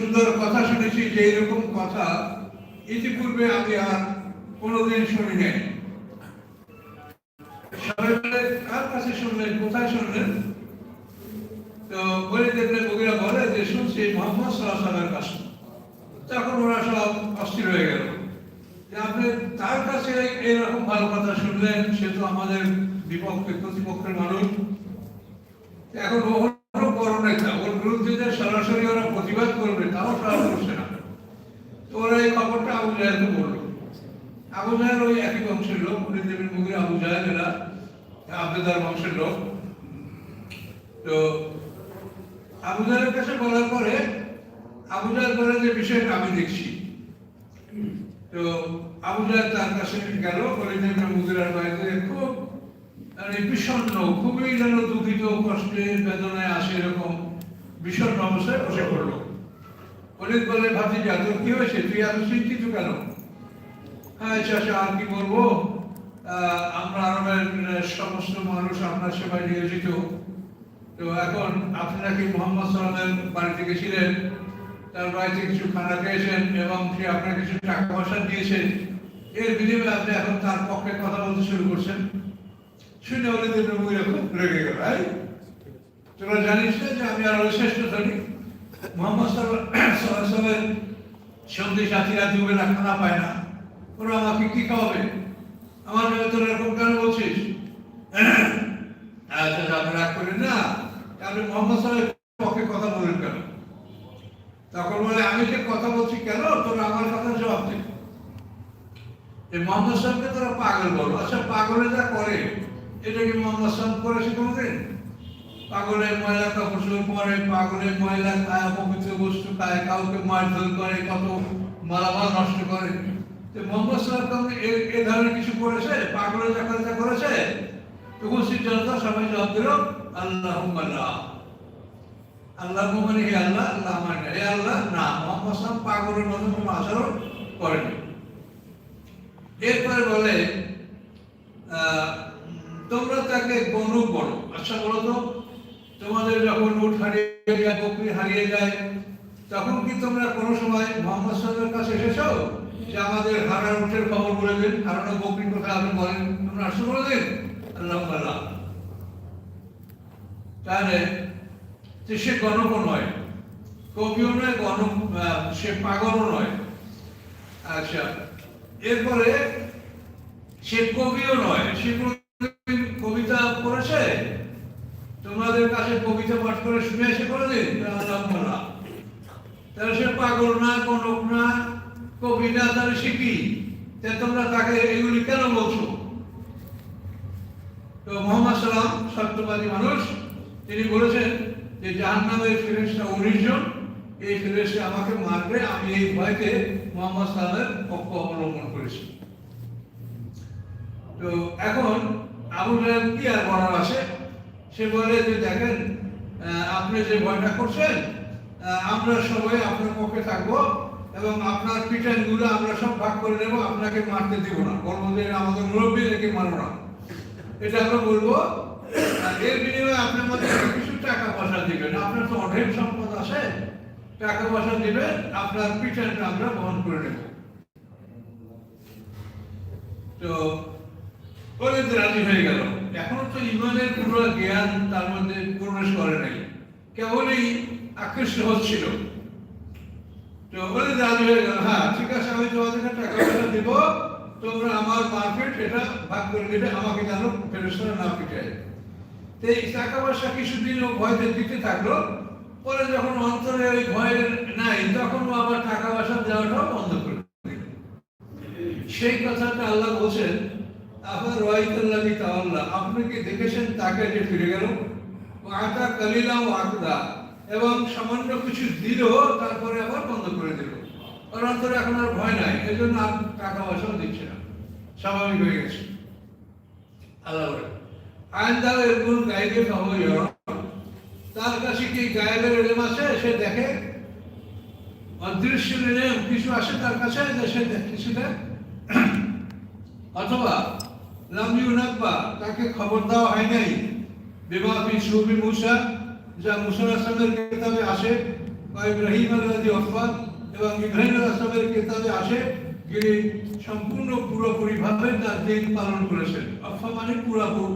সুন্দর কথা শুনেছি যে এরকম কথা ইতিপূর্বে আমি আর কোনোদিন শুনি নাই কার কাছে শুনলেন, কোথায় শুনলেন? তো বলে দেখলেন বগিরা বলে যে, শুনছি মোহাম্মদ কাছে। তখন ওরা সব অস্থির হয়ে গেল। আপনি তার কাছে এরকম ভালো কথা শুনলেন, সে তো আমাদের বিপক্ষে, প্রতিপক্ষের মানুষ। এখন ও হলো বড় নেতা ওর বিরুদ্ধে সরাসরি ওরা তাও তো ওরা এই খবরটা আবু আবু ওই একই বংশের লোক, উনি দেবেন মুগির আবু এরা বংশের লোক। তো আবু কাছে বলার পরে আবু বলে যে, বিষয়টা আমি দেখছি। তো আবু তার কাছে গেল, বলে যে মুগিরার বাড়িতে খুব মানে বিষণ্ণ, খুবই যেন দুঃখিত, কষ্টে, বেদনায় আসে এরকম বিষণ্ণ অবস্থায় বসে পড়ল। অনেক বলে ভাতিজা, তোর কি হয়েছে? তুই এত চিন্তিত কেন? হ্যাঁ চাষা আর কি বলব? আমরা আরবের সমস্ত মানুষ আপনার সেবায় নিয়োজিত। তো এখন আপনি নাকি মোহাম্মদ সালামের বাড়িতে গেছিলেন তার বাড়িতে কিছু খানা খেয়েছেন এবং সে আপনার কিছু টাকা পয়সা দিয়েছেন। এর বিনিময়ে আপনি এখন তার পক্ষে কথা বলতে শুরু করছেন। শুনে এরকম রেগে গেল ভাই তোরা জানিস না যে আমি আরও শ্রেষ্ঠ ধনী? মোহাম্মদ সাল্লামের সন্ধি সাথীরা দুবেলা খানা পায় না। ওরা আমাকে কি খাওয়াবে? আমার নামে তোরা এরকম কেন বলছিস? আচ্ছা রাগ করেন না। আপনি মোহাম্মদ সাল্লামের পক্ষে কথা বলেন কেন? তখন বলে, আমি যে কথা বলছি কেন? তোরা আমার কথা জবাব দে। এই মোহাম্মদ সাহেবকে তোরা পাগল বলো। আচ্ছা পাগলে যা করে, এটা কি মোহাম্মদ সাহেব করেছে কোনোদিন? পাগলের ময়লা কাপড় পরে পাগলের ময়লা খায়, অপবিত্র বস্তু খায়, কাউকে মারধর করে, কত মালামাল নষ্ট করে। তো মোহাম্মদ কাউকে এ- ধরনের কিছু করেছে? পাগলে যা করে তা করেছে উপস্থিত জনতা সবাই জবাব দিল আল্লাহ আল্লাহ মানে হে আল্লাহ আল্লাহ মানে হে আল্লাহ, না, মোহাম্মদ সাহেব পাগলের মতো কোনো আচরণ করেনি। এরপরে বলে তোমরা তাকে গণক বলো। আচ্ছা বলো তো তোমাদের যখন উঠ হারিয়ে যায় বকরি হারিয়ে যায় তখন কি তোমরা কোনো সময় মোহাম্মদ সাল্লামের কাছে এসেছ? যে আমাদের উঠের খবর বলে হারানো বকরির কথা আপনি বলেন তোমরা আসতে বলে আল্লাহ আল্লাহ তাহলে সে গণক নয় কবিও নয় আহ, সে পাগলও নয়। আচ্ছা এরপরে সে কবিও নয় সে কোনোদিন কবিতা পড়েছে তোমাদের কাছে কবিতা পাঠ করে শুনে এসে করে দিন সে পাগল না, কনক না কবি না তাহলে সে কি তোমরা তাকে এগুলি কেন বলছো? তো মোহাম্মদ সালাম সত্যবাদী মানুষ, তিনি বলেছেন যে উনিশ জন, এই ফেরেশতা আমাকে মারবে, আমি এই ভয়কে মোহাম্মদ সালামের পক্ষ অবলম্বন করেছি। তো এখন আবু কি আর বলার আছে? সে বলে যে দেখেন আপনি যে ভয়টা করছেন আমরা সবাই আপনার পক্ষে থাকব এবং আপনার পিটানগুলো আমরা সব ভাগ করে নেব, আপনাকে মারতে দিব না। বলব আমাদের মুরব্বী রেখে মারো না। এটা আমরা বলব এর বিনিময়ে আপনি আমাদের কিছু টাকা পয়সা দিবেন। আপনার তো অনেক সম্পদ আছে, টাকা পয়সা দিবেন, আপনার পিটানটা আমরা বহন করে নেব। তো যে রাজি হয়ে গেল। এখনও তো ইমানের পুরো জ্ঞান তার মধ্যে প্রবেশ করে নাই। কেবলই আকৃষ্ট হচ্ছিল। তো রাজি হয়ে গেল হ্যাঁ ঠিক আছে, আমি টাকা পয়সা তোমরা আমার মার্কেট এটা ভাগ করে দেবে আমাকে না পিটায়। তো এই টাকা পয়সা কিছুদিন ও ভয়তে দিতে থাকল। পরে যখন অন্তরে ওই ভয়ের নাই, তখন ও আবার টাকা পয়সা দেওয়াটাও বন্ধ করে। সেই কথাটা আল্লাহ বলছেন আপনার রয়তুল্লাহি তাআলা কি দেখেছেন তাকে যে ফিরে গেল? ও আতা কালিলা ও আকদা এবং সামান্য কিছু দিল, তারপরে আবার বন্ধ করে দিল। ওর অন্তরে এখন আর ভয় নাই এই জন্য আর টাকা পয়সাও দিচ্ছে না। স্বাভাবিক হয়ে গেছে। আল্লাহ বলে আইনদার এরকম গাইবে তার কাছে কি গায়েবের এলেম আছে? সে দেখে। অদৃশ্য এলেম কিছু আসে তার কাছে যে সে দেখে সেটা অথবা লামিউ নাকবা তাকে খবর দেওয়া হয় নাই। বিবাহ সুবি মুসা, যা মুসা আসলামের কিতাবে আসে, বা ইব্রাহিম আলাদি অফাদ এবং ইব্রাহিম আসলামের কেতাবে আসে, যিনি সম্পূর্ণ পুরোপুরিভাবে তার দিন পালন করেছেন। অফা মানে পুরোপুরি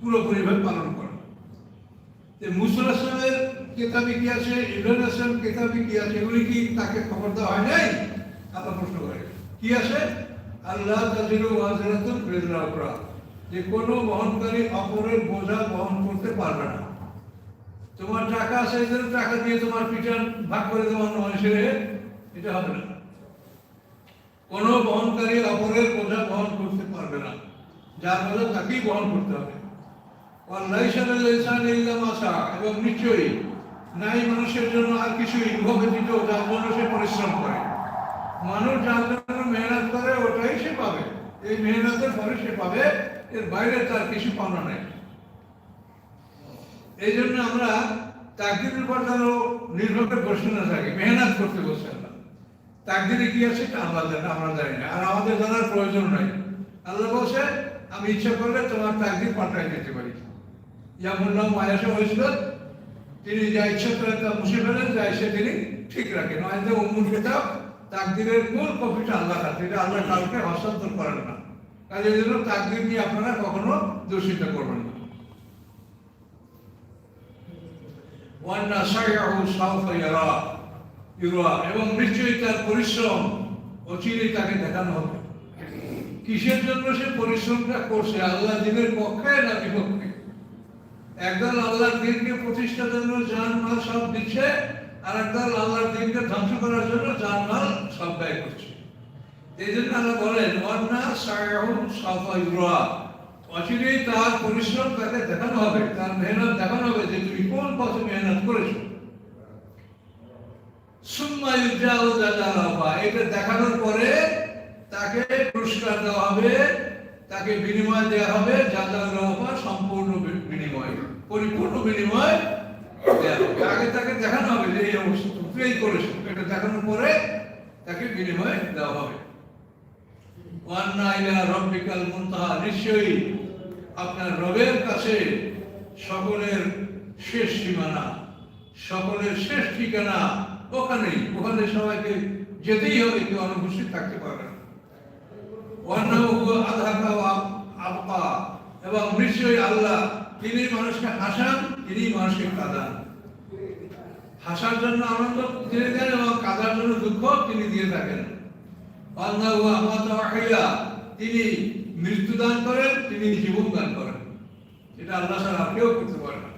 পুরোপুরিভাবে পালন করা। যে মুসুল আসলামের কেতাবে কি আছে, ইব্রাহিম আসলাম কেতাবে কি আছে, এগুলি কি তাকে খবর দেওয়া হয় নাই? আল্লাহ প্রশ্ন করে কি আছে? আল্লাহ তাজিরু ওয়াজিরাতুন বিজরা যে কোনো বহনকারী অপরের বোঝা বহন করতে পারবে না। তোমার টাকা এই জন্য টাকা দিয়ে তোমার পিছন ভাগ করে দেওয়ার সেরে এটা হবে না। কোনো বহনকারী অপরের বোঝা বহন করতে পারবে না। যার বোঝা তাকেই বহন করতে হবে। এবং নিশ্চয়ই নাই মানুষের জন্য আর উহা ব্যতীত যার জন্য সে পরিশ্রম করে। মানুষ যার জন্য মেহনত করে, ওটাই সে পাবে। এই মেহনতের পরে সে পাবে, এর বাইরে তার কিছু পাওনা নেই এই জন্য আমরা তাকদিরের উপর যেন নির্ভর বসে না থাকি, মেহনত করতে বসে না। তাকদিরে কি আছে এটা জানি, আমরা জানি না। আর আমাদের জানার প্রয়োজন নাই। আল্লাহ বলছে, আমি ইচ্ছা করলে তোমার তাকদির পাল্টাই দিতে পারি। যেমন নাম মায়াসা হয়েছিল তিনি যা ইচ্ছা করেন তা মুছে ফেলেন, যা ইচ্ছে তিনি ঠিক রাখেন। নয়তো উম্মুল কিতাব তাকদিরের মূল কপিটা আল্লাহ হাতে এটা আল্লাহ কাউকে হস্তান্তর করেন না। কাজের জন্য তাকদির নিয়ে আপনারা কখনো দূষিত করবেন না। এবং নিশ্চয়ই তার পরিশ্রম অচিরেই তাকে দেখানো হবে। কিসের জন্য সে পরিশ্রমটা করছে? আল্লাহ দিনের পক্ষে না বিপক্ষে? একদল আল্লাহর দিনকে প্রতিষ্ঠার জন্য জান মাল সব দিচ্ছে আল্লাহর দিনকে ধ্বংস করার জন্য জান মাল সব ব্যয় করছে। এই জন্য আল্লাহ বলেন সাউফা অচিরেই তার পরিশ্রম তাকে দেখানো হবে, তার মেহনত দেখানো হবে যে তুমি কোন পথে মেহনত করেছ। এটা দেখানোর পরে তাকে পুরস্কার দেওয়া হবে, তাকে বিনিময় দেওয়া হবে জাযালাহা সম্পূর্ণ বি- বিনিময়, পরিপূর্ণ বিনিময় আগে তাকে দেখানো হবে? যে এই অবস্থা তুমি এই করেছ। এটা দেখানোর পরে তাকে বিনিময় দেওয়া হবে। রব্বিকাল মুনতাহা। নিশ্চয়ই আপনার রবের কাছে সকলের শেষ সীমানা, সকলের শেষ ঠিকানা ওখানেই। ওখানে সবাইকে যেতেই হবে, কেউ অনুপস্থিত থাকতে পারবে না। ওয়া এবং নিশ্চয়ই আল্লাহ তিনি মানুষকে হাসান তিনি মানুষকে কাঁদান হাসার জন্য আনন্দ তিনি দেন এবং কাঁদার জন্য দুঃখ তিনি দিয়ে থাকেন। তিনি মৃত্যু দান করেন, তিনি জীবন দান করেন। এটা আল্লাহ ছাড়া কেউ করতে পারে না।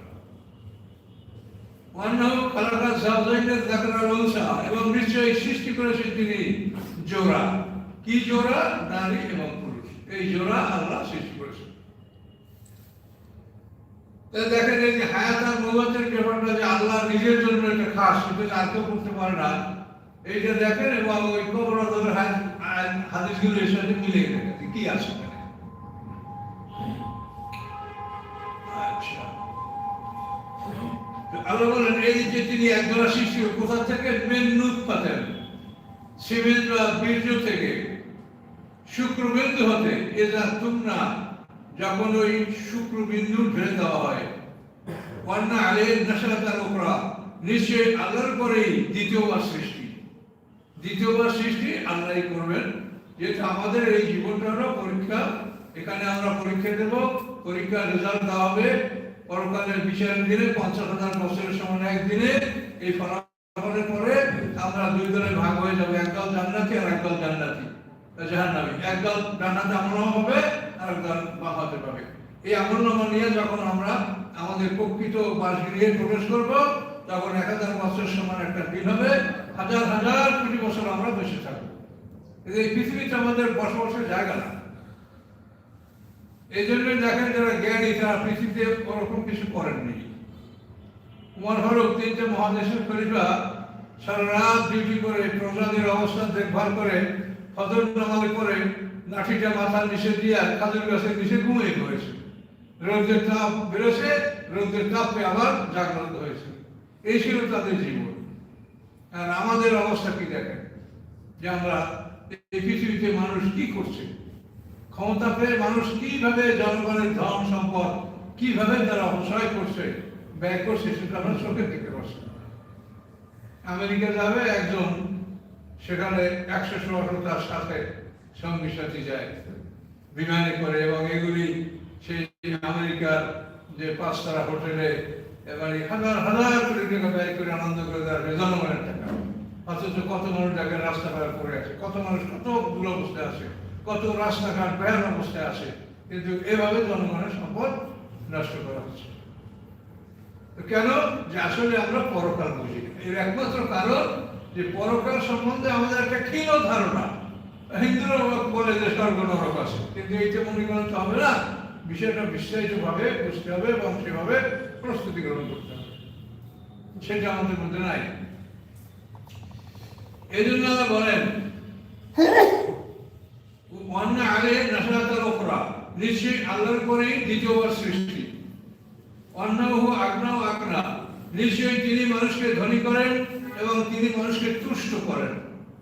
এবং নিশ্চয়ই সৃষ্টি করেছেন তিনি জোড়া। কি জোড়া? নারী এবং পুরুষ। এই জোড়া আল্লাহ সৃষ্টি করেছেন তাই দেখেন এই যে হায়াত আর ব্যাপারটা যে আল্লাহ নিজের জন্য একটা খাস, সেটা আর কেউ করতে পারে না এইটা দেখেন এবং ওই কবর হাদিসগুলো এর সাথে দেখেন যে কি আছে। আচ্ছা। আল্লাহ বলেন, এই যে তিনি একজোড়া সৃষ্টি কোথা থেকে? মেন্নুত পাতেন। সিমেন্ট বা বীর্য থেকে শুক্রবিন্দু হতে এ যা তোমরা যখন ওই শুক্রবিন্দু ঢেলে দেওয়া হয়। অন্যা আলে নাসাতার ওপরা নিশ্চয়ই আল্লাহর পরেই দ্বিতীয়বার সৃষ্টি। দ্বিতীয়বার সৃষ্টি আল্লাহই করবেন। যেহেতু আমাদের এই জীবনটা হলো পরীক্ষা, এখানে আমরা পরীক্ষা দেব পরীক্ষার রেজাল্ট দেওয়া হবে। পরকালের বিচারের দিনে পঞ্চাশ হাজার বছরের সমান একদিনে এই ফলাফলের পরে আমরা দুই দলে ভাগ হয়ে যাব একদল জান্নাতি আর একদল জান্নাতি। জাহান্নামী একদল জান্নাতে আমল হবে আর একদল বাহাতে পাবে এই আমলনামা নিয়ে যখন আমরা আমাদের প্রকৃত বাসগৃহে প্রবেশ করব, তখন এক হাজার বছর সমান একটা দিন হবে। হাজার হাজার কোটি বছর আমরা বেঁচে থাকব। এই পৃথিবীতে আমাদের বসবাসের জায়গা না। এই জন্য দেখেন যারা জ্ঞানী, তারা পৃথিবীতে ওরকম কিছু করেননি উমর ফারুক, তিনটে মহাদেশের খলিফা, সারা রাত ডিউটি করে প্রজাদের অবস্থান দেখভাল করে, ফজর নামাজ করে লাঠিটা মাথার নিচে দিয়ে কাজের গাছের নিচে ঘুমিয়ে পড়েছে। রোদের তাপ বেরোছে রোদের তাপে আবার জাগ্রত হয়েছে। এই ছিল তাদের জীবন। আর আমাদের অবস্থা কি দেখেন? যে আমরা এই পৃথিবীতে মানুষ কি করছে? ক্ষমতা পেয়ে মানুষ কীভাবে জনগণের ধন সম্পদ, কীভাবে তারা অপচয় করছে, ব্যয় করছে, সেটা আমরা চোখে দেখতে পাচ্ছি আমেরিকা যাবে, একজন সেখানে একশো ষোলো তার সাথে সঙ্গী সাথী যায়। বিমানে করে এবং এগুলি সেই আমেরিকার যে পাঁচতারা হোটেলে এবারে হাজার হাজার কোটি টাকা ব্যয় করে আনন্দ করে দেওয়া জনগণের টাকা। অথচ কত মানুষ দেখেন রাস্তাঘাট পড়ে আছে কত মানুষ কত দূর অবস্থায় আছে কত রাস্তাঘাট ব্যয় অবস্থায় আছে কিন্তু এভাবে জনগণের সম্পদ নষ্ট করা হচ্ছে। কেন? যে আসলে আমরা পরকাল বুঝি এর একমাত্র কারণ যে পরকাল সম্বন্ধে আমাদের একটা ক্ষীণ ধারণা। হিন্দুরা বলে যে স্বর্গ নরক আছে। কিন্তু এইটা মনে তো হবে না, বিষয়টা বিস্তারিত ভাবে বুঝতে হবে এবং সেভাবে প্রস্তুতি গ্রহণ করতে হবে। সেটা আমাদের মধ্যে নাই। এই জন্য বলেন আগে নিশ্চয়ই আল্লাহর পরেই দ্বিতীয়বার সৃষ্টি। অন্নহ আগ্নাও আকনা নিশ্চয়ই তিনি মানুষকে ধনী করেন এবং তিনি মানুষকে তুষ্ট করেন।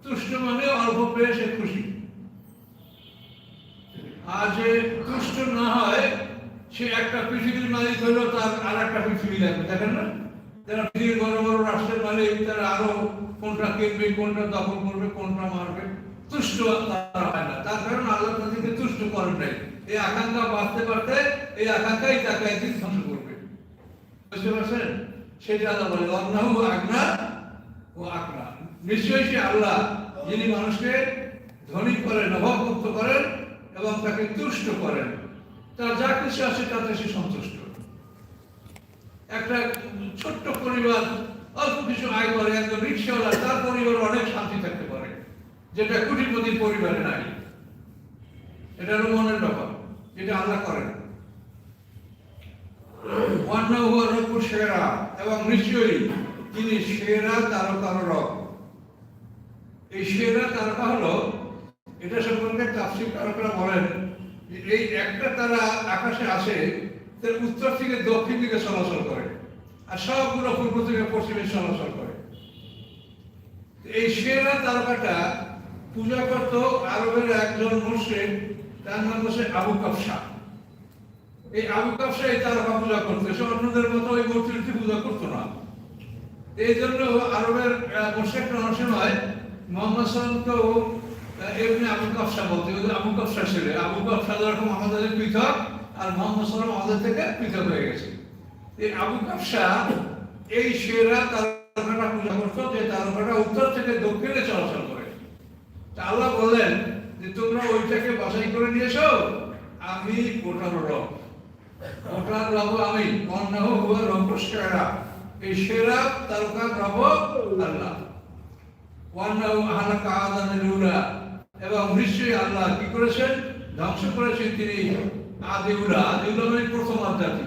তুষ্ট মানে অল্প পেয়ে সে খুশি। আর যে তুষ্ট না হয়, সে একটা পৃথিবীর মালিক হইল তার আর একটা পৃথিবী লাগবে, দেখেন না? যারা পৃথিবীর বড় বড় রাষ্ট্রের মালিক, তারা আরও কোনটা কিনবে কোনটা দখল করবে, কোনটা মারবে? তুষ্ট তারা হয় না। তার কারণ আল্লাহ তাদেরকে তুষ্ট করেন নাই। এই আকাঙ্ক্ষা বাড়তে বাড়তে এই আকাঙ্ক্ষাই তাকে একদিন ধ্বংস করবে। বুঝতে পারছেন? সেটা আল্লাহ বলে অন্নাহ আগ্না ও আকনা নিশ্চয়ই সে আল্লাহ, যিনি মানুষকে ধনী করেন, অভাবমুক্ত করেন এবং তাকে তুষ্ট করেন। তার যা কিছু আছে তাতে সে সন্তুষ্ট। একটা ছোট্ট পরিবার, অল্প কিছু আয় করে, একজন রিক্সাওয়ালা, তার পরিবার অনেক শান্তি থাকতে পারে, যেটা কোটিপতির পরিবারে নাই। এটা হলো মনের ব্যাপার, যেটা আল্লাহ করেন। অন্য হুয়া রঘু সেরা এবং নিশ্চয়ই তিনি সেরা তারকার রব। এই সেরা তারকা হলো, এটা সম্পর্কে তারকরা বলেন, এই একটা তারা আকাশে আসে, তার উত্তর থেকে দক্ষিণ দিকে চলাচল করে, আর সবগুলো পূর্ব থেকে পশ্চিমে চলাচল করে। এই সেরা তারকাটা পূজা করত আরবের একজন মুসলিম তার নাম হচ্ছে আবু কফসা এই আবু কফসা এই তারকা পূজা করতো, সে অন্যদের মতো ওই মূর্তিটি পূজা করতো না। এই জন্য আরবের মুসলিমরা অনেক সময় মোহাম্মদ সাল্লামকেও এমনি আবু কফসা বলতে ওদের আবু কফসা ছিল। আবু কফসা যেরকম আমাদের পৃথক আর মোহাম্মদ সাল্লাম আমাদের থেকে পৃথক হয়ে গেছে। এই আবু কফসা এই সেরা তারকাটা পূজা যে তারকাটা উত্তর থেকে দক্ষিণে চলাচল করে। তা আল্লাহ বললেন যে তোমরা ওইটাকে বাছাই করে নিয়েছো আমি ওটার রব। ওটার রব আমি। এই সেরা তারকা রব আল্লাহ। ওয়ান্নাহু আহলাকা আদানের উলা এবং নিশ্চয়ই আল্লাহ কি করেছেন? ধ্বংস করেছেন তিনি। আদিউলা আদিউলা মানে প্রথম জাতি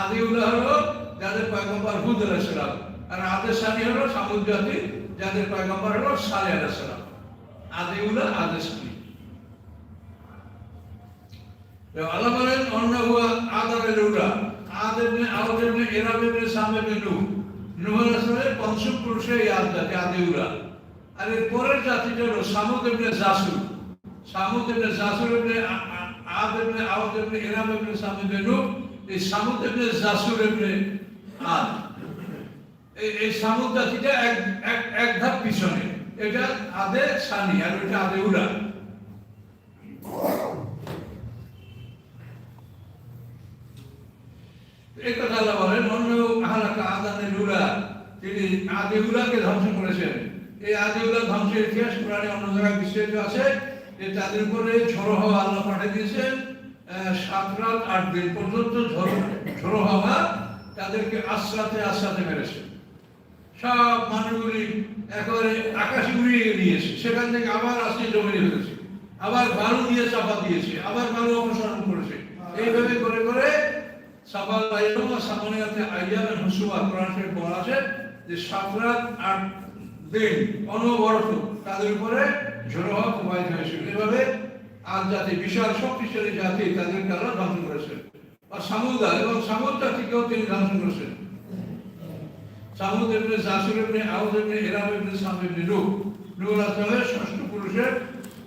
আদিউলা হলো যাদের পয়গম্বর হুদ আলাইসালাম আর আদের সানি হলো সামুদ জাতি, যাদের পয়গম্বর হলো সালে আলাইসালাম আদিউলা আদের সানি আল্লাহ বলেন, অন্য হুয়া আদারের উলা আদের নে আওদের নে এরাবের নে সামে নে নূহ। নূহ আলাইহিসসালামের পঞ্চম পুরুষে এই আদ জাতি আদিউলা আর এর পরের জাতিটা হলো সামুদ ইবনে জাসুর সামুদ ইবনে আ- আ- আদ ইবনে আওদ ইবনে এরাব ইবনে সামে নে নূহ এই সামুদ ইবনে জাসুর এমনি আদ। এই সামুদ জাতিটা এক এক এক ধাপ পিছনে। এটা আদে সানি আর এটা আদে উলা এই কথা আল্লাহ বলেন, অন্য আহালাকা আদানের উড়া তিনি আদি উলাকে ধ্বংস করেছেন। এই আদি ধ্বংসের ইতিহাস কোরআনে অন্য জায়গায় বিস্তারিত আছে। যে তাদের উপরে ঝড়ো হাওয়া আল্লাহ পাঠিয়ে দিয়েছেন। সাত রাত আট দিন পর্যন্ত ঝড়ো হাওয়া তাদেরকে আশ্রাতে আশ্রাতে মেরেছে। সব মানুষগুলি একেবারে আকাশে উড়িয়ে নিয়েছে। সেখান থেকে আবার আসতে জমিনে ফেলেছে। আবার বালু দিয়ে চাপা দিয়েছে। আবার বালু অপসারণ করেছে। এইভাবে করে করে সাবাল আইয়াম সামানিয়াতে আইয়ামের হুসুয়া কোরআন শরীফ বলা আছে যে সাত রাত আট অনবরত তাদের উপরে ঝোড়ো হওয়া হয়েছিল এভাবে আজ জাতি, বিশাল শক্তিশালী জাতি তাদেরকে আল্লাহ ধ্বংস করেছেন আর সামুদা এবং সামুদ জাতিকেও তিনি ধ্বংস করেছেন। সামুদ ইবনে জাসুর ইবনে আউদ ইবনে ইরাম ইবনে সাম আলাইহিস ষষ্ঠ পুরুষের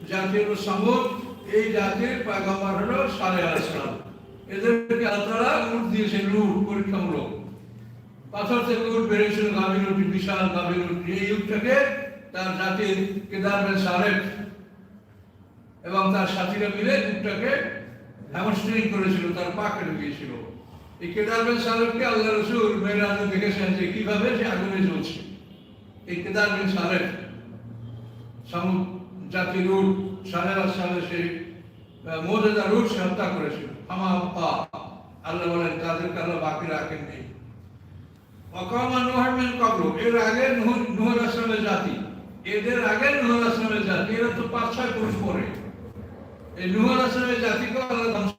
জাতি হলো সামুদ। এই জাতির পয়গম্বর হলো সালেহ আলাইহিস সালাম। এদেরকে আল্লাহ উট দিয়েছেন পরীক্ষামূলক। পাথর থেকে উঠ বেরিয়েছিল গাভীর উঠ বিশাল গাভীর উঠ এই উঠটাকে তার জাতির কেদার বেন সারেফ এবং তার সাথীরা মিলে উঠটাকে হ্যামস্ট্রিং করেছিল, তার পা কেটে দিয়েছিল এই কেদার বিন সালেফকে আল্লাহ রসুল মেয়েরাজে দেখেছেন যে কীভাবে সে আগুনে জ্বলছে। এই কেদার বিন সালেফ জাতির সাড়ে আট সালে সে মর্যাদা রুট সে হত্যা করেছিল। আমা আল্লাহ বলেন, তাদেরকে আল্লাহ বাকি রাখেন নেই অকামা নুহারমেন কবল এর আগে নুহুর আসলামের জাতি। এদের আগে নুহুর আসলামের জাতি। এরা তো পাঁচ, ছয় পরে। এই নুহুর জাতিকে আল্লাহ ধ্বংস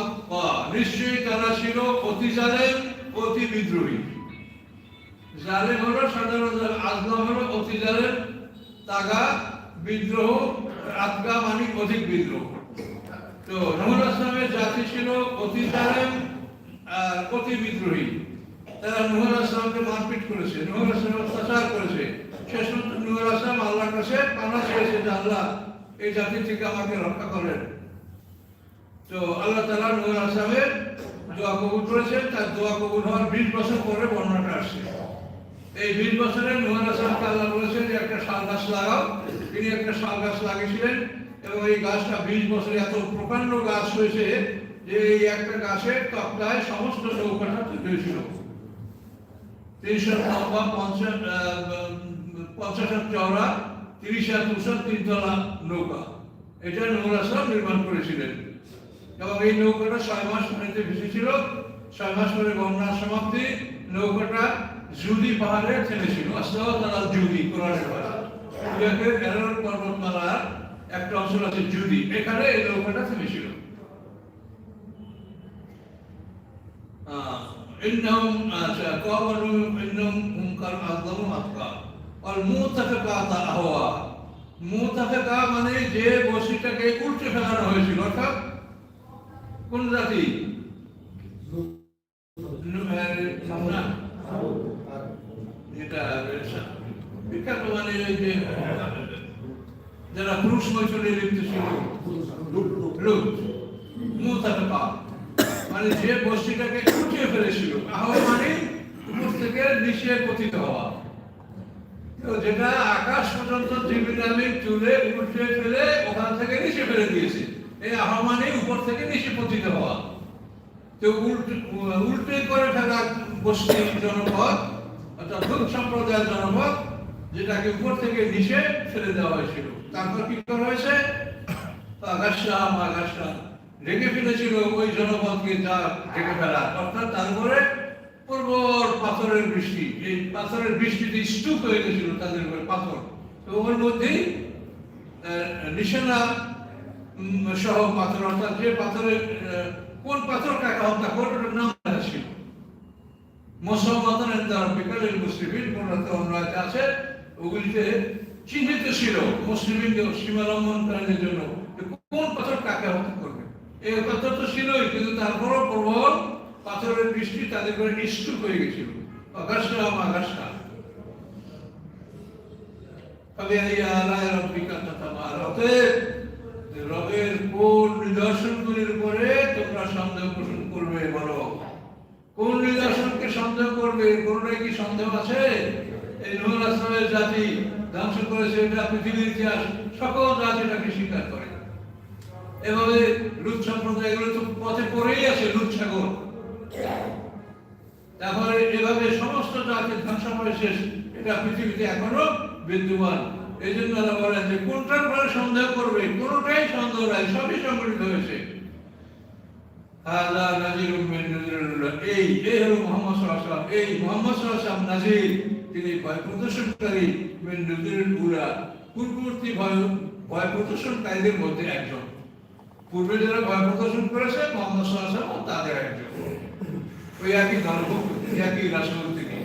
আত্মা নিশ্চয়ই তারা ছিল অতি জালেম, অতি বিদ্রোহী। জালেম হলো সাধারণত আজলাম হলো অতি জালেম, তাগা, বিদ্রোহ মানে অধিক বিদ্রোহ। তো নহুল আসলামের জাতি ছিল অতি জালেম আর অতি বিদ্রোহী তারা নুহুল আসলামকে মারপিট করেছে নুহুল আসলাম অত্যাচার করেছে। শেষ নুহুল আসলাম আল্লাহর কাছে পানা চেয়েছে যে আল্লাহ এই জাতি থেকে আমাকে রক্ষা করেন। তো আল্লাহ তালা নুহুল আসলামের দোয়া কবুল করেছেন। তার দোয়া কবুল হওয়ার বিশ বছর পরে বর্ণনাটা আসছে। এই বিশ বছরে নুহুল আসলামকে আল্লাহ বলেছেন যে, একটা শাল গাছ লাগাও। তিনি একটা শাল গাছ লাগিয়েছিলেন। এবং এই গাছটা বিশ বছরে এত প্রকাণ্ড গাছ হয়েছে যে এই একটা গাছের তক্তায় সমস্ত নৌকাটা হয়েছিল। লম্বা পঞ্চাশ পঞ্চাশ চওড়া, তিরিশ হাত তিনতলা নৌকা। এটা নির্মাণ করেছিলেন। এবং এই নৌকাটা ছয় মাস পানিতে ভেসেছিল ছয় মাস পরে বন্যার সমাপ্তি, নৌকাটা জুদি পাহাড়ে থেমেছিল। আস্তাও তারা জুদি কোরআনের ভাষা। পর্বতমালার একটা অঞ্চল আছে জুদি এখানে এই নৌকাটা থেমেছিল আহ, إنهم قالوا إنهم هم كانوا أظلموا أتقى والمؤتفقات أهوى মুতাফেকা মানে যে বসিটাকে উল্টে ফেলানো হয়েছিল অর্থাৎ কোন জাতি নু- আহ, না, এটা বিখ্যাত মানে ওই যে যারা পুরুষ মৈথুনে লিপ্ত ছিল, লুট মুতাফেকা মানে যে বস্তিটাকে উঠিয়ে ফেলেছিল আহ মানে উপর থেকে নিচে পতিত হওয়া। তো যেটা আকাশ পর্যন্ত জীবিকালীন তুলে উল্টে ফেলে, ওখান থেকে নিচে ফেলে দিয়েছে। এই আহমানে উপর থেকে নিচে পতিত হওয়া। তো উল্টে উল্টে করে ফেলা বস্তির জনপদ, অর্থাৎ সম্প্রদায়ের জনপদ, যেটাকে উপর থেকে নিচে ফেলে দেওয়া হয়েছিল। তারপর কি করা হয়েছে? আগাসা আগাসা ঢেকে ফেলেছিল ওই জনপদকে যা ঢেকে ফেলা। অর্থাৎ তারপরে প্রবল পাথরের বৃষ্টি এই পাথরের বৃষ্টিতে স্তূপ হয়ে গেছিল তাদের উপরে পাথর। তো ওর মধ্যেই নিশানা সহ পাথর, অর্থাৎ যে পাথরের কোন পাথর কাকা হত্যা করে নাম ছিল। মুসলমানের দ্বারা বিকালের অন্যায় আছে, ওগুলিতে চিহ্নিত ছিল মুসলিমকে সীমালম্বনকারীদের জন্য। কোন পাথর কাকে হত্যা করবে? এই পাথর তো ছিলই, কিন্তু তারপরও প্রবল পাথরের বৃষ্টি তাদের করে নিষ্ঠুপ হয়ে গেছিল। রবের কোন নিদর্শনগুলির উপরে তোমরা সন্দেহ পোষণ করবে বলো? কোন নিদর্শনকে সন্দেহ করবে? কোনটাই কি সন্দেহ আছে? এই নুহুল আসলামের জাতি ধ্বংস করেছে এটা পৃথিবীর ইতিহাস, সকল জাতি এটাকে স্বীকার করে। এভাবে লুট সম্প্রদায় এগুলো তো পথে পড়েই আছে লুট সাগর। তারপরে এভাবে সমস্ত জাতির ধ্বংস করে শেষ এটা পৃথিবীতে এখনও বিদ্যমান। এই জন্য আল্লাহ বলেন যে কোনটার পরে সন্দেহ করবে, কোনটাই সন্দেহ নাই, সবই সংগঠিত হয়েছে। হাযা এই এই হলো মুহাম্মদ এই মুহাম্মদ নাযির তিনি ভয় প্রদর্শনকারী নাযিরিল উলা পূর্ববর্তী ভয় ভয় প্রদর্শনকারীদের মধ্যে একজন। পূর্বে যারা ভয় প্রদর্শন করেছে তাদের একজন। ওই একই দলভুক্ত একই রাষ্ট্র থেকে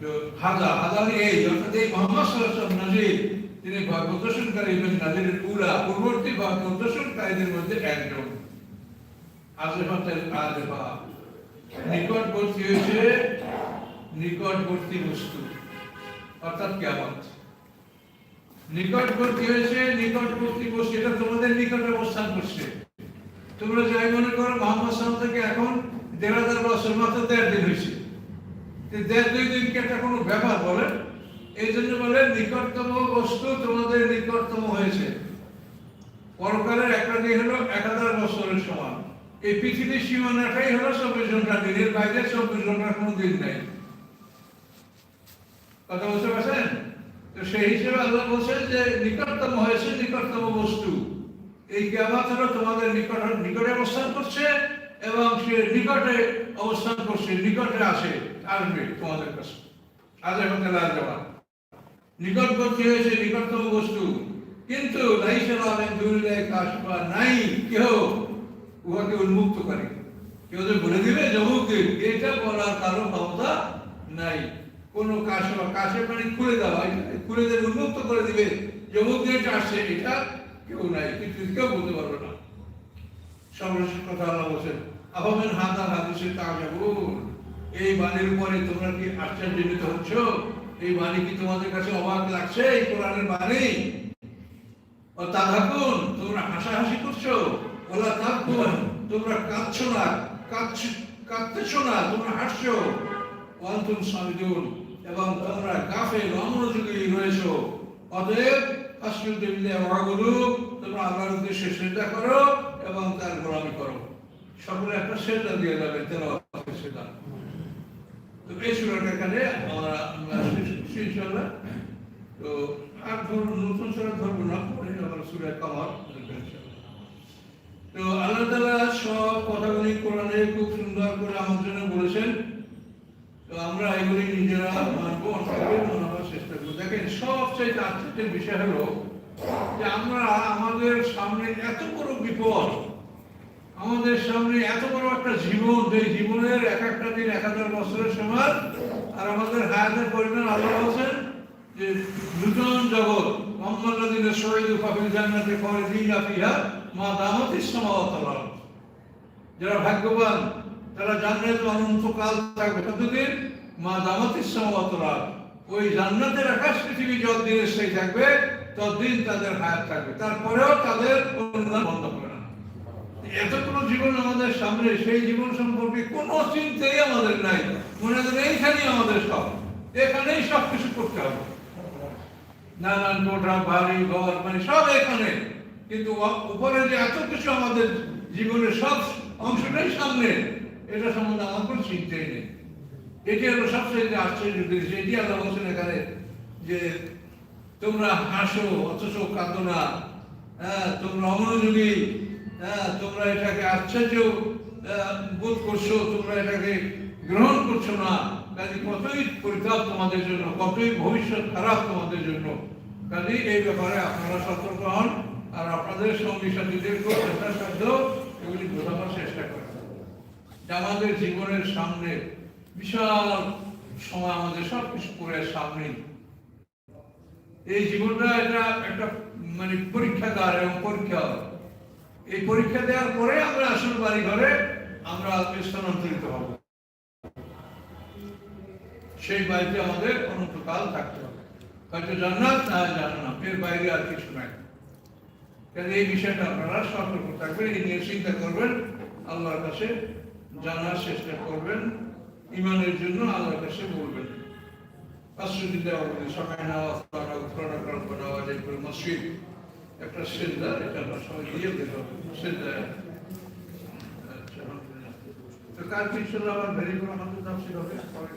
তো হাজা হাজা মানে এই অর্থাৎ এই মোহাম্মদ নাজির। তিনি ভয় প্রদর্শনকারী এবং নাজিরের পুরা পূর্ববর্তী ভয় প্রদর্শনকারীদের মধ্যে একজন। আজেফাতের আজেফা নিকটবর্তী হয়েছে নিকটবর্তী বস্তু, অর্থাৎ কেমন নিকটবর্তী হয়েছে নিকটবর্তী বসে এটা তোমাদের নিকটে অবস্থান করছে। তোমরা যাই মনে করো, মোহাম্মদ সালাম থেকে এখন দেড় হাজার বছর, মাত্র দেড় দিন হয়েছে। দেড় দুই দিন কি একটা কোনো ব্যাপার বলে? এই জন্য বলে নিকটতম বস্তু তোমাদের নিকটতম হয়েছে। পরকালের একটা দিন হলো এক হাজার বছরের সমান। এই পৃথিবীর সীমানাটাই হলো চব্বিশ ঘণ্টা দিন এর বাইরে, চব্বিশ ঘণ্টার কোনো দিন নাই। কথা বুঝতে পারছেন? তো সেই হিসেবে আল্লাহ বলছেন যে নিকটতম হয়েছে নিকটতম বস্তু। এই হলো তোমাদের নিকট নিকটে অবস্থান করছে এবং সে নিকটে অবস্থান করছে, নিকটে আসে, আসবে তোমাদের কাছে। আজ এখন লাল যাওয়া। নিকটবর্তী হয়েছে নিকটতম বস্তু। কিন্তু লাইসের আলেন দুর্লে কাশবা নাই। কেউ উহাকে উন্মুক্ত করে। কেউ যে বলে দিবে জমুকে এটা বলার কারও ক্ষমতা নাই। কোনো কাশ কাশে পানি খুলে দেওয়া খুলে দিয়ে উন্মুক্ত করে দিবে জমুক দিয়ে এটা আসছে, এটা কেউ নাই কিন্তু কেউ বলতে পারবে না। সর্বশেষ কথা আল্লাহ বলছেন আহমেদ হাদা হাদিসের কাজাবুল এই বাণীর উপরে তোমরা কি আশ্চর্যজনিত হচ্ছ? এই বাণী কি তোমাদের কাছে অবাক লাগছে? এই কোরআনের বাণী? ও তাহাকুন তোমরা হাসাহাসি করছ। ওলা তাকুন তোমরা কাঁদছো না, কাঁদছ না, তোমরা হাসছো। ওয়ান্তুম সামিদুন এবং তোমরা গাফে অমনোযোগী রয়েছো। অতএব আসলুদ্দিল্লাহ ওয়াগুলু, তোমরা আল্লাহর উদ্দেশ্যে শ্রদ্ধা করো এবং তার গোলামি করো। সকলে একটা শ্রদ্ধা দিয়ে যাবে তেলাওয়াত সেটা তো এই সুরাটা এখানে আমরা আমরা তো আর ধরুন, নতুন সুরা ধরবো না, পরে আবার সুরা কামার তো আল্লাহ তাআলা সব কথাগুলি কোরআনে খুব সুন্দর করে আমার জন্য বলেছেন। তো আমরা এগুলি নিজেরা মানবো মানাবার চেষ্টা করব দেখেন সবচেয়ে আশ্চর্যের বিষয় হলো যে আমরা আমাদের সামনে এত বড় বিপদ, আমাদের সামনে এত বড় একটা জীবন, যে জীবনের এক একটা দিন এক হাজার বছরের সমান, আর আমাদের হায়াতের পরিমাণ আল্লাহ বলছেন যে নূতন জগৎ মোহাম্মদিনের শহীদ কাফিল জান্নাতে খালিদিন ফিহা মা দামতিস সামাওয়াত যারা ভাগ্যবান, তারা অনন্তকাল থাকবে। ততদিন মা ওই জান্নাতের আকাশ পৃথিবী সেই থাকবে, ততদিন তাদের হায়াত থাকবে। তারপরেও তাদের অনুদান বন্ধ এতগুলো জীবন আমাদের সামনে, সেই জীবন সম্পর্কে কোনো চিন্তাই আমাদের নাই। মনে করেন এইখানেই আমাদের সব। এখানেই সব কিছু করতে হবে। নানান কোঠা বাড়ি, ঘর মানে সব এখানে। কিন্তু উপরে যে এত কিছু আমাদের জীবনের সব অংশটাই সামনে এটা সম্বন্ধে আমার কোনো চিন্তাই নেই। এটি হলো সবচেয়ে আশ্চর্য জিনিস। এটি আল্লাহ বলছেন এখানে যে তোমরা হাসো অথচ কাঁদো না। হ্যাঁ তোমরা অমনোযোগী। হ্যাঁ তোমরা এটাকে আশ্চর্য আহ, বোধ করছ তোমরা এটাকে গ্রহণ করছ না। কাজে কতই পরিতাপ তোমাদের জন্য কতই ভবিষ্যৎ খারাপ তোমাদের জন্য। কাজে এই ব্যাপারে আপনারা সতর্ক হন। আর আপনাদের সঙ্গী সাথীদেরকেও যথাসাধ্য এগুলি বোঝানোর চেষ্টা করেন আমাদের জীবনের সামনে বিশাল সময় আমাদের সব কিছু করে সামনে এই জীবনটা এটা একটা মানে পরীক্ষাগার এবং পরীক্ষা এই পরীক্ষা দেওয়ার পরে আমরা আসল বাড়ি ঘরে আমরা স্থানান্তরিত হব। সেই বাড়িতে আমাদের অনন্তকাল থাকতে হবে। হয়তো জান্নাত, না জাহান্নাম এর বাইরে আর কিছু নাই। কাজে এই বিষয়টা আপনারা সতর্ক থাকবেন, এই নিয়ে চিন্তা করবেন। আল্লাহর কাছে জানার চেষ্টা করবেন ইমানের জন্য আল্লাহর কাছে বলবেন। করে মসজিদ, একটা সেজদা, এটা আমরা সবাই দিয়ে দিল সেজদা। আচ্ছা তো কাল ইনশাল্লাহ আবার ভেরি করে আমাদের হবে পরে